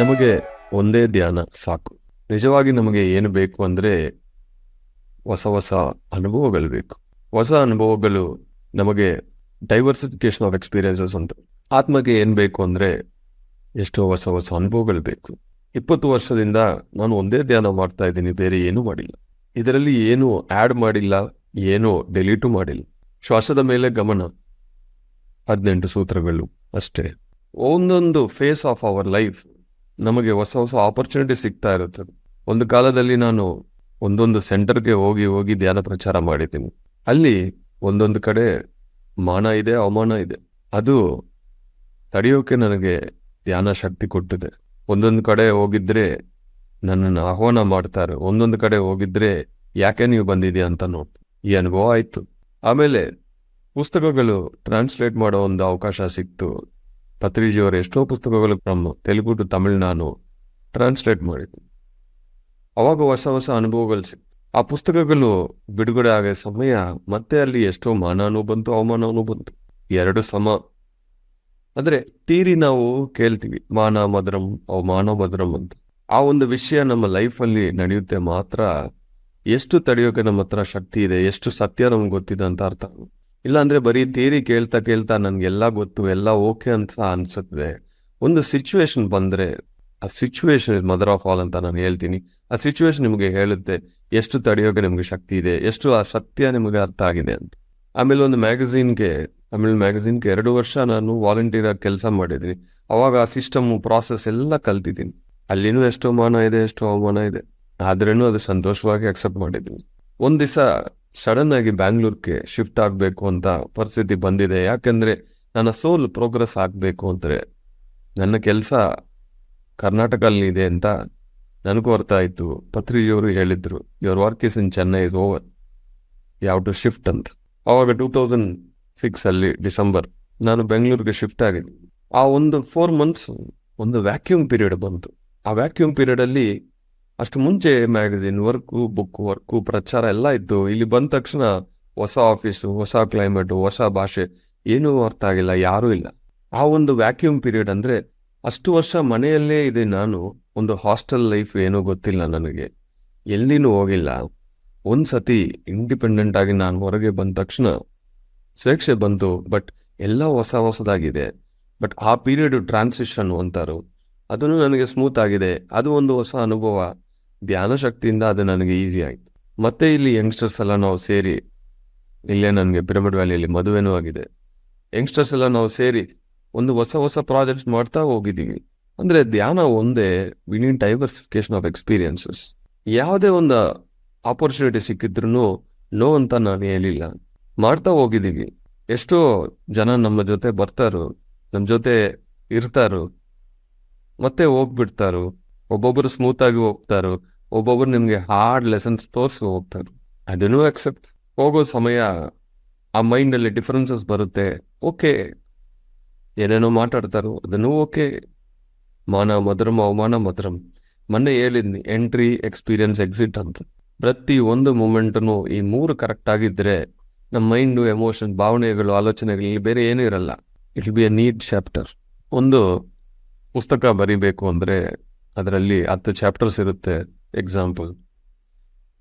ನಮಗೆ ಒಂದೇ ಧ್ಯಾನ ಸಾಕು. ನಿಜವಾಗಿ ನಮಗೆ ಏನು ಬೇಕು ಅಂದರೆ ಹೊಸ ಹೊಸ ಅನುಭವಗಳು ಬೇಕು. ಹೊಸ ಅನುಭವಗಳು ನಮಗೆ ಡೈವರ್ಸಿಫಿಕೇಶನ್ ಆಫ್ ಎಕ್ಸ್ಪೀರಿಯನ್ಸಸ್ ಅಂತ ಆತ್ಮಗೆ ಏನು ಬೇಕು ಅಂದರೆ ಎಷ್ಟೋ ಹೊಸ ಹೊಸ ಅನುಭವಗಳು ಬೇಕು. ಇಪ್ಪತ್ತು ವರ್ಷದಿಂದ ನಾನು ಒಂದೇ ಧ್ಯಾನ ಮಾಡ್ತಾ ಇದ್ದೀನಿ, ಬೇರೆ ಏನೂ ಮಾಡಿಲ್ಲ. ಇದರಲ್ಲಿ ಏನು ಆ್ಯಡ್ ಮಾಡಿಲ್ಲ, ಏನೂ ಡೆಲೀಟು ಮಾಡಿಲ್ಲ. ಶ್ವಾಸದ ಮೇಲೆ ಗಮನ, ಹದಿನೆಂಟು ಸೂತ್ರಗಳು ಅಷ್ಟೇ. ಒಂದೊಂದು ಫೇಸ್ ಆಫ್ ಅವರ್ ಲೈಫ್ ನಮಗೆ ಹೊಸ ಹೊಸ ಆಪರ್ಚುನಿಟಿ ಸಿಗ್ತಾ ಇರುತ್ತೆ. ಒಂದು ಕಾಲದಲ್ಲಿ ನಾನು ಒಂದೊಂದು ಸೆಂಟರ್ಗೆ ಹೋಗಿ ಹೋಗಿ ಧ್ಯಾನ ಪ್ರಚಾರ ಮಾಡಿದ್ದೀನಿ. ಅಲ್ಲಿ ಒಂದೊಂದು ಕಡೆ ಮಾನ ಇದೆ, ಅವಮಾನ ಇದೆ. ಅದು ತಡೆಯೋಕೆ ನನಗೆ ಧ್ಯಾನ ಶಕ್ತಿ ಕೊಟ್ಟಿದೆ. ಒಂದೊಂದು ಕಡೆ ಹೋಗಿದ್ರೆ ನನ್ನನ್ನು ಆಹ್ವಾನ ಮಾಡ್ತಾರೆ. ಒಂದೊಂದು ಕಡೆ ಹೋಗಿದ್ರೆ ಯಾಕೆ ನೀವು ಬಂದಿದ್ದೀಯ ಅಂತ ನೋಡಿ, ಈ ಅನುಭವ ಆಯಿತು. ಆಮೇಲೆ ಪುಸ್ತಕಗಳು ಟ್ರಾನ್ಸ್ಲೇಟ್ ಮಾಡೋ ಒಂದು ಅವಕಾಶ ಸಿಕ್ತು. ಪತ್ರಿಜಿಯವರ ಎಷ್ಟೋ ಪುಸ್ತಕಗಳು ನಮ್ಮ ತೆಲುಗು ಟು ತಮಿಳ್ ನಾನು ಟ್ರಾನ್ಸ್ಲೇಟ್ ಮಾಡಿದ್ದೆ. ಅವಾಗ ಹೊಸ ಹೊಸ ಅನುಭವಗಳು ಸಿಕ್ತು. ಆ ಪುಸ್ತಕಗಳು ಬಿಡುಗಡೆ ಆಗೋ ಸಮಯ ಮತ್ತೆ ಅಲ್ಲಿ ಎಷ್ಟೋ ಮಾನನೂ ಬಂತು ಅವಮಾನವೂ ಬಂತು. ಎರಡು ಸಮ. ಅಂದರೆ ತೀರಿ ನಾವು ಕೇಳ್ತೀವಿ, ಮಾನ ಮಧುರಂ ಅವಮಾನ ಮಧುರಂ ಅಂತ. ಆ ಒಂದು ವಿಷಯ ನಮ್ಮ ಲೈಫಲ್ಲಿ ನಡೆಯುತ್ತೆ ಮಾತ್ರ. ಎಷ್ಟು ತಡೆಯೋಕೆ ನಮ್ಮ ಹತ್ರ ಶಕ್ತಿ ಇದೆ, ಎಷ್ಟು ಸತ್ಯ ನಮ್ಗೆ ಗೊತ್ತಿದೆ ಅಂತ ಅರ್ಥ ಇಲ್ಲಾಂದ್ರೆ ಬರೀ ಥಿಯರಿ ಕೇಳ್ತಾ ಕೇಳ್ತಾ ನನ್ಗೆಲ್ಲ ಗೊತ್ತು, ಎಲ್ಲ ಓಕೆ ಅಂತ ಅನ್ಸುತ್ತೆ. ಒಂದು ಸಿಚುವೇಶನ್ ಬಂದ್ರೆ, ಆ ಸಿಚುವೇಶನ್ ಮದರ್ ಆಫ್ ಆಲ್ ಅಂತ ನಾನು ಹೇಳ್ತೀನಿ. ಆ ಸಿಚುವೇಶನ್ ನಿಮಗೆ ಹೇಳುತ್ತೆ, ಎಷ್ಟು ತಡೆಯೋಕೆ ನಿಮ್ಗೆ ಶಕ್ತಿ ಇದೆ, ಎಷ್ಟು ಆ ಸತ್ಯ ನಿಮಗೆ ಅರ್ಥ ಆಗಿದೆ ಅಂತ. ಆಮೇಲೆ ಒಂದು ಮ್ಯಾಗಝೀನ್ಗೆ ಆಮೇಲೆ ಮ್ಯಾಗಝೀನ್ಗೆ ಎರಡು ವರ್ಷ ನಾನು ವಾಲಂಟಿಯರ್ ಆಗಿ ಕೆಲಸ ಮಾಡಿದ್ದೀನಿ. ಅವಾಗ ಆ ಸಿಸ್ಟಮ್ ಪ್ರಾಸೆಸ್ ಎಲ್ಲ ಕಲ್ತಿದ್ದೀನಿ. ಅಲ್ಲಿನೂ ಎಷ್ಟೋ ಮಾನ ಇದೆ, ಎಷ್ಟೋ ಅವಮಾನ ಇದೆ. ಆದ್ರೂ ಅದು ಸಂತೋಷವಾಗಿ ಅಕ್ಸೆಪ್ಟ್ ಮಾಡಿದ್ದೀನಿ. ಒಂದು ದಿವಸ ಸಡನ್ ಆಗಿ ಬ್ಯಾಂಗ್ಳೂರ್ಗೆ ಶಿಫ್ಟ್ ಆಗಬೇಕು ಅಂತ ಪರಿಸ್ಥಿತಿ ಬಂದಿದೆ. ಯಾಕೆಂದರೆ ನನ್ನ ಸೋಲ್ ಪ್ರೋಗ್ರೆಸ್ ಆಗಬೇಕು ಅಂದರೆ ನನ್ನ ಕೆಲಸ ಕರ್ನಾಟಕಲ್ಲಿ ಇದೆ ಅಂತ ನನಗೂ ಅರ್ಥ ಆಯಿತು. ಪತ್ರಿಜಿಯವರು ಹೇಳಿದರು your work is in Chennai is over ಯಾವ ಟು ಶಿಫ್ಟ್ ಅಂತ. ಆವಾಗ ಟೂ ತೌಸಂಡ್ ಸಿಕ್ಸಲ್ಲಿ ಡಿಸೆಂಬರ್ ನಾನು ಬೆಂಗಳೂರಿಗೆ ಶಿಫ್ಟ್ ಆಗಿದ್ದೆ. ಆ ಒಂದು ಫೋರ್ ಮಂತ್ಸ್ ಒಂದು ವ್ಯಾಕ್ಯೂಮ್ ಪೀರಿಯಡ್ ಬಂತು. ಆ ವ್ಯಾಕ್ಯೂಮ್ ಪೀರಿಯಡ್ ಅಲ್ಲಿ ಅಷ್ಟು ಮುಂಚೆ ಮ್ಯಾಗಝಿನ್ ವರ್ಕು ಬುಕ್ ವರ್ಕು ಪ್ರಚಾರ ಎಲ್ಲ ಇತ್ತು. ಇಲ್ಲಿ ಬಂದ ತಕ್ಷಣ ಹೊಸ ಆಫೀಸು ಹೊಸ ಕ್ಲೈಮೇಟು ಹೊಸ ಭಾಷೆ, ಏನೂ ಅರ್ಥ ಆಗಿಲ್ಲ, ಯಾರೂ ಇಲ್ಲ. ಆ ಒಂದು ವ್ಯಾಕ್ಯೂಮ್ ಪೀರಿಯಡ್ ಅಂದರೆ ಅಷ್ಟು ವರ್ಷ ಮನೆಯಲ್ಲೇ ಇದೆ ನಾನು. ಒಂದು ಹಾಸ್ಟೆಲ್ ಲೈಫ್ ಏನೂ ಗೊತ್ತಿಲ್ಲ ನನಗೆ. ಎಲ್ಲಿನೂ ಹೋಗಿಲ್ಲ. ಒಂದ್ಸತಿ ಇಂಡಿಪೆಂಡೆಂಟ್ ಆಗಿ ನಾನು ಹೊರಗೆ ಬಂದ ತಕ್ಷಣ ಸ್ವೇಕ್ಷೆ ಬಂತು ಬಟ್ ಎಲ್ಲ ಹೊಸ ಹೊಸದಾಗಿದೆ. ಬಟ್ ಆ ಪೀರಿಯಡ್ ಟ್ರಾನ್ಸಿಷನ್ ಅಂತಾರು ಅದನ್ನು ನನಗೆ ಸ್ಮೂತ್ ಆಗಿದೆ. ಅದು ಒಂದು ಹೊಸ ಅನುಭವ. ಧ್ಯಾನ ಶಕ್ತಿಯಿಂದ ಅದು ನನಗೆ ಈಸಿ ಆಯ್ತು. ಮತ್ತೆ ಇಲ್ಲಿ ಯಂಗ್ಸ್ಟರ್ಸ್ ಎಲ್ಲ ನಾವು ಸೇರಿ, ಇಲ್ಲೇ ನನಗೆ ಪಿರಮಿಡ್ ವ್ಯಾಲಿಯಲ್ಲಿ ಮದುವೆನೂ ಆಗಿದೆ. ಯಂಗ್ಸ್ಟರ್ಸ್ ಎಲ್ಲ ನಾವು ಸೇರಿ ಒಂದು ಹೊಸ ಹೊಸ ಪ್ರಾಜೆಕ್ಟ್ಸ್ ಮಾಡ್ತಾ ಹೋಗಿದ್ದೀವಿ. ಅಂದರೆ ಧ್ಯಾನ ಒಂದೇ we need diversification of experiences ಯಾವುದೇ ಒಂದು ಆಪರ್ಚುನಿಟಿ ಸಿಕ್ಕಿದ್ರು ನೋ ಅಂತ ನಾನು ಹೇಳಿಲ್ಲ. ಮಾಡ್ತಾ ಹೋಗಿದ್ದೀವಿ. ಎಷ್ಟೋ ಜನ ನಮ್ಮ ಜೊತೆ ಬರ್ತಾರೋ, ನಮ್ಮ ಜೊತೆ ಇರ್ತಾರೋ, ಮತ್ತೆ ಹೋಗ್ಬಿಡ್ತಾರೋ. ಒಬ್ಬೊಬ್ಬರು ಸ್ಮೂತ್ ಆಗಿ ಹೋಗ್ತಾರೋ ಒಬ್ಬೊಬ್ಬರು ನಿಮ್ಗೆ ಹಾರ್ಡ್ ಲೆಸನ್ಸ್ ತೋರಿಸಿ ಹೋಗ್ತಾರೆ, ಅದನ್ನು ಅಕ್ಸೆಪ್ಟ್ ಹೋಗೋ ಸಮಯ ಆ ಮೈಂಡಲ್ಲಿ ಡಿಫರೆನ್ಸಸ್ ಬರುತ್ತೆ. ಓಕೆ ಏನೇನೋ ಮಾತಾಡ್ತಾರೋ, ಅದನ್ನು ಓಕೆ ಮಾನ ಮಧುರಂ, ಅವಮಾನ ಮಧುರಂ. ಮೊನ್ನೆ ಹೇಳಿದ್ನಿ ಎಂಟ್ರಿ ಎಕ್ಸ್ಪೀರಿಯನ್ಸ್ ಎಕ್ಸಿಟ್ ಅಂತ. ಪ್ರತಿ ಒಂದು ಮೂಮೆಂಟನು ಈ ಮೂರು ಕರೆಕ್ಟ್ ಆಗಿದ್ರೆ ನಮ್ಮ ಮೈಂಡು ಎಮೋಷನ್ ಭಾವನೆಗಳು, ಆಲೋಚನೆಗಳು ಇಲ್ಲಿ ಬೇರೆ ಏನೂ ಇರಲ್ಲ. It be a neat chapter ಒಂದು ಪುಸ್ತಕ ಬರಿಬೇಕು ಅಂದ್ರೆ ಅದರಲ್ಲಿ ಹತ್ತು ಚಾಪ್ಟರ್ಸ್ ಇರುತ್ತೆ ಎಕ್ಸಾಂಪಲ್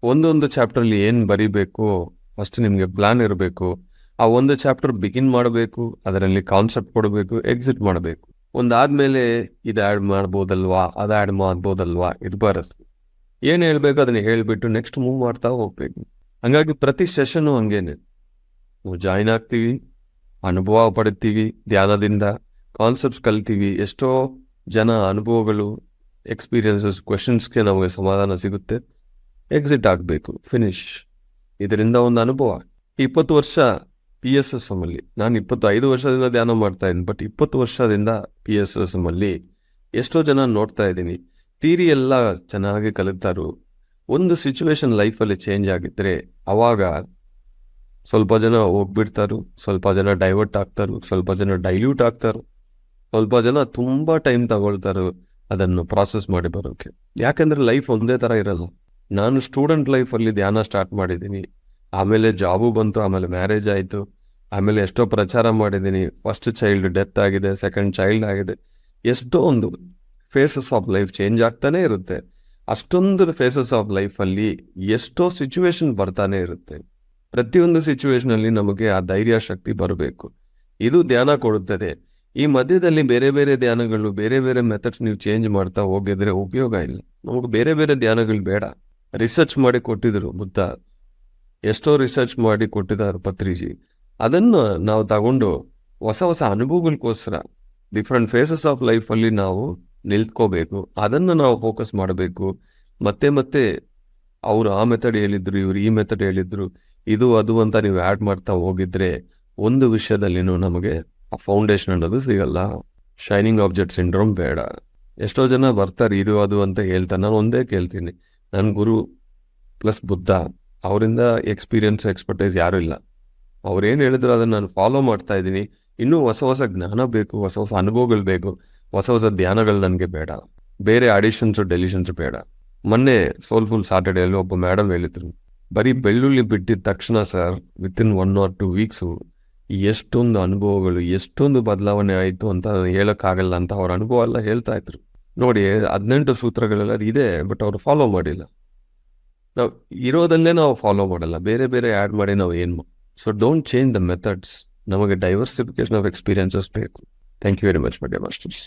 ಒಂದೊಂದು ಚಾಪ್ಟರ್ಲಿ ಏನು ಬರಿಬೇಕು ಫಸ್ಟ್ ನಿಮಗೆ ಪ್ಲಾನ್ ಇರಬೇಕು. ಆ ಒಂದು ಚಾಪ್ಟರ್ ಬಿಗಿನ್ ಮಾಡಬೇಕು, ಅದರಲ್ಲಿ ಕಾನ್ಸೆಪ್ಟ್ ಕೊಡಬೇಕು ಎಕ್ಸಿಟ್ ಮಾಡಬೇಕು. ಒಂದಾದ್ಮೇಲೆ ಇದು ಆ್ಯಡ್ ಮಾಡ್ಬೋದಲ್ವಾ, ಅದು ಆ್ಯಡ್ ಮಾಡ್ಬೋದಲ್ವಾ ಇರಬಾರದು ಏನು ಹೇಳಬೇಕು ಅದನ್ನ ಹೇಳಿಬಿಟ್ಟು ನೆಕ್ಸ್ಟ್ ಮೂವ್ ಮಾಡ್ತಾ ಹೋಗ್ಬೇಕು. ಹಂಗಾಗಿ ಪ್ರತಿ ಸೆಷನ್ನು ಹಂಗೇನೆ. ನಾವು ಜಾಯ್ನ್ ಆಗ್ತೀವಿ, ಅನುಭವ ಪಡಿತೀವಿ, ಧ್ಯಾನದಿಂದ ಕಾನ್ಸೆಪ್ಟ್ಸ್ ಕಲ್ತೀವಿ, ಎಷ್ಟೋ ಜನ ಅನುಭವಗಳು ಎಕ್ಸ್ಪೀರಿಯನ್ಸಸ್ ಕ್ವೆಶನ್ಸ್ಗೆ ನಮಗೆ ಸಮಾಧಾನ ಸಿಗುತ್ತೆ. ಎಕ್ಸಿಟ್ ಆಗಬೇಕು ಫಿನಿಶ್ ಇದರಿಂದ ಒಂದು ಅನುಭವ. ಇಪ್ಪತ್ತು ವರ್ಷ ಪಿ ಎಸ್ ಎಸ್ ಎಂ ಅಲ್ಲಿ. ನಾನು ಇಪ್ಪತ್ತು ಐದು ವರ್ಷದಿಂದ ಧ್ಯಾನ ಮಾಡ್ತಾ ಇದ್ದೀನಿ ಬಟ್ ಇಪ್ಪತ್ತು ವರ್ಷದಿಂದ ಪಿ ಎಸ್ ಎಸ್ ಎಮ್ಮಲ್ಲಿ ಎಷ್ಟೋ ಜನ ನೋಡ್ತಾ ಇದ್ದೀನಿ. ತೀರಿ ಎಲ್ಲ ಚೆನ್ನಾಗಿ ಕಲಿತಾರು. ಒಂದು ಸಿಚುವೇಶನ್ ಲೈಫಲ್ಲಿ ಚೇಂಜ್ ಆಗಿದ್ದರೆ ಅವಾಗ ಸ್ವಲ್ಪ ಜನ ಹೋಗ್ಬಿಡ್ತಾರು, ಸ್ವಲ್ಪ ಜನ ಡೈವರ್ಟ್ ಆಗ್ತಾರು, ಸ್ವಲ್ಪ ಜನ ಡೈಲ್ಯೂಟ್ ಆಗ್ತಾರು, ಸ್ವಲ್ಪ ಜನ ತುಂಬ ಟೈಮ್ ತಗೊಳ್ತಾರು. ಅದನ್ನು ಪ್ರಾಸೆಸ್ ಮಾಡಿ ಬರೋಕೆ. ಯಾಕಂದ್ರೆ ಲೈಫ್ ಒಂದೇ ಥರ ಇರಲ್ಲ. ನಾನು ಸ್ಟೂಡೆಂಟ್ ಲೈಫಲ್ಲಿ ಧ್ಯಾನ ಸ್ಟಾರ್ಟ್ ಮಾಡಿದ್ದೀನಿ. ಆಮೇಲೆ ಜಾಬು ಬಂತು, ಆಮೇಲೆ ಮ್ಯಾರೇಜ್ ಆಯಿತು. ಆಮೇಲೆ ಎಷ್ಟೋ ಪ್ರಚಾರ ಮಾಡಿದ್ದೀನಿ. ಫಸ್ಟ್ ಚೈಲ್ಡ್ ಡೆತ್ ಆಗಿದೆ ಸೆಕೆಂಡ್ ಚೈಲ್ಡ್ ಆಗಿದೆ. ಎಷ್ಟೋ ಒಂದು ಫೇಸಸ್ ಆಫ್ ಲೈಫ್ ಚೇಂಜ್ ಆಗ್ತಾನೆ ಇರುತ್ತೆ. ಅಷ್ಟೊಂದು ಫೇಸಸ್ ಆಫ್ ಲೈಫಲ್ಲಿ ಎಷ್ಟೋ ಸಿಚುವೇಶನ್ ಬರ್ತಾನೆ ಇರುತ್ತೆ. ಪ್ರತಿಯೊಂದು ಸಿಚುವೇಶನಲ್ಲಿ ನಮಗೆ ಆ ಧೈರ್ಯ ಶಕ್ತಿ ಬರಬೇಕು. ಇದು ಧ್ಯಾನ ಕೊಡುತ್ತದೆ. ಈ ಮಧ್ಯದಲ್ಲಿ ಬೇರೆ ಬೇರೆ ಧ್ಯಾನಗಳು, ಬೇರೆ ಬೇರೆ ಮೆಥಡ್ಸ್ ನೀವು ಚೇಂಜ್ ಮಾಡ್ತಾ ಹೋಗಿದ್ರೆ ಉಪಯೋಗ ಇಲ್ಲ. ನಮಗೆ ಬೇರೆ ಬೇರೆ ಧ್ಯಾನಗಳು ಬೇಡ. ರಿಸರ್ಚ್ ಮಾಡಿ ಕೊಟ್ಟಿದ್ರು ಬುದ್ಧ. ಎಷ್ಟೋ ರಿಸರ್ಚ್ ಮಾಡಿ ಕೊಟ್ಟಿದ್ದಾರೆ ಪತ್ರಿಜಿ. ಅದನ್ನು ನಾವು ತಗೊಂಡು ಹೊಸ ಹೊಸ ಅನುಭವಗಳಿಗೋಸ್ಕರ ಡಿಫ್ರೆಂಟ್ ಫೇಸಸ್ ಆಫ್ ಲೈಫಲ್ಲಿ ನಾವು ನಿಲ್ತ್ಕೋಬೇಕು. ಅದನ್ನು ನಾವು ಫೋಕಸ್ ಮಾಡಬೇಕು. ಮತ್ತೆ ಮತ್ತೆ ಅವರು ಆ ಮೆಥಡ್ ಹೇಳಿದ್ರು, ಇವ್ರು ಈ ಮೆಥಡ್ ಹೇಳಿದ್ರು. ಇದು, ಅದು ಅಂತ ನೀವು ಆ್ಯಡ್ ಮಾಡ್ತಾ ಹೋಗಿದ್ರೆ ಒಂದು ವಿಷಯದಲ್ಲಿನೂ ನಮಗೆ ಫೌಂಡೇಶನ್ ಅನ್ನೋದು ಸಿಗಲ್ಲ. ಶೈನಿಂಗ್ ಆಬ್ಜೆಕ್ಟ್ ಸಿಂಡ್ರೋಮ್ ಬೇಡ. ಎಷ್ಟೋ ಜನ ಬರ್ತಾರೆ, ಇದು, ಅದು ಅಂತ ಹೇಳ್ತಾರೆ. ನಾನು ಒಂದೇ ಕೇಳ್ತೀನಿ. ನನ್ನ ಗುರು ಪ್ಲಸ್ ಬುದ್ಧ, ಅವರಿಂದ ಎಕ್ಸ್ಪೀರಿಯನ್ಸ್ ಎಕ್ಸ್ಪರ್ಟೈಸ್ ಯಾರೂ ಇಲ್ಲ. ಅವ್ರೇನು ಹೇಳಿದ್ರು ಅದನ್ನು ನಾನು ಫಾಲೋ ಮಾಡ್ತಾ ಇದ್ದೀನಿ. ಇನ್ನೂ ಹೊಸ ಹೊಸ ಜ್ಞಾನ ಬೇಕು, ಹೊಸ ಹೊಸ ಅನುಭವಗಳು ಬೇಕು. ಹೊಸ ಹೊಸ ಧ್ಯಾನಗಳು ನನಗೆ ಬೇಡ. ಬೇರೆ ಆಡಿಷನ್ಸು ಡೆಲಿಷನ್ಸು ಬೇಡ. ಮೊನ್ನೆ ಸೋಲ್ಫುಲ್ ಸಾಟರ್ಡೇಲಿ ಒಬ್ಬ ಮೇಡಮ್ ಹೇಳಿದ್ರು, ಬರೀ ಬೆಳ್ಳುಳ್ಳಿ ಬಿಟ್ಟಿದ ತಕ್ಷಣ sir within one or two weeks ಎಷ್ಟೊಂದು ಅನುಭವಗಳು, ಎಷ್ಟೊಂದು ಬದಲಾವಣೆ ಆಯಿತು ಅಂತ ಹೇಳೋಕ್ಕಾಗಲ್ಲ ಅಂತ ಅವ್ರ ಅನುಭವ ಎಲ್ಲ ಹೇಳ್ತಾ ಇದ್ರು. ನೋಡಿ, ಹದಿನೆಂಟು ಸೂತ್ರಗಳೆಲ್ಲ ಇದೆ ಬಟ್ ಅವರು ಫಾಲೋ ಮಾಡಿಲ್ಲ. ನಾವು ಇರೋದನ್ನೇ ನಾವು ಫಾಲೋ ಮಾಡಲ್ಲ, ಬೇರೆ ಬೇರೆ ಆ್ಯಡ್ ಮಾಡಿ ನಾವು ಏನು so don't change the methods ನಮಗೆ ಡೈವರ್ಸಿಫಿಕೇಶನ್ ಆಫ್ ಎಕ್ಸ್ಪೀರಿಯನ್ಸಸ್ ಬೇಕು. Thank you very much my dear masters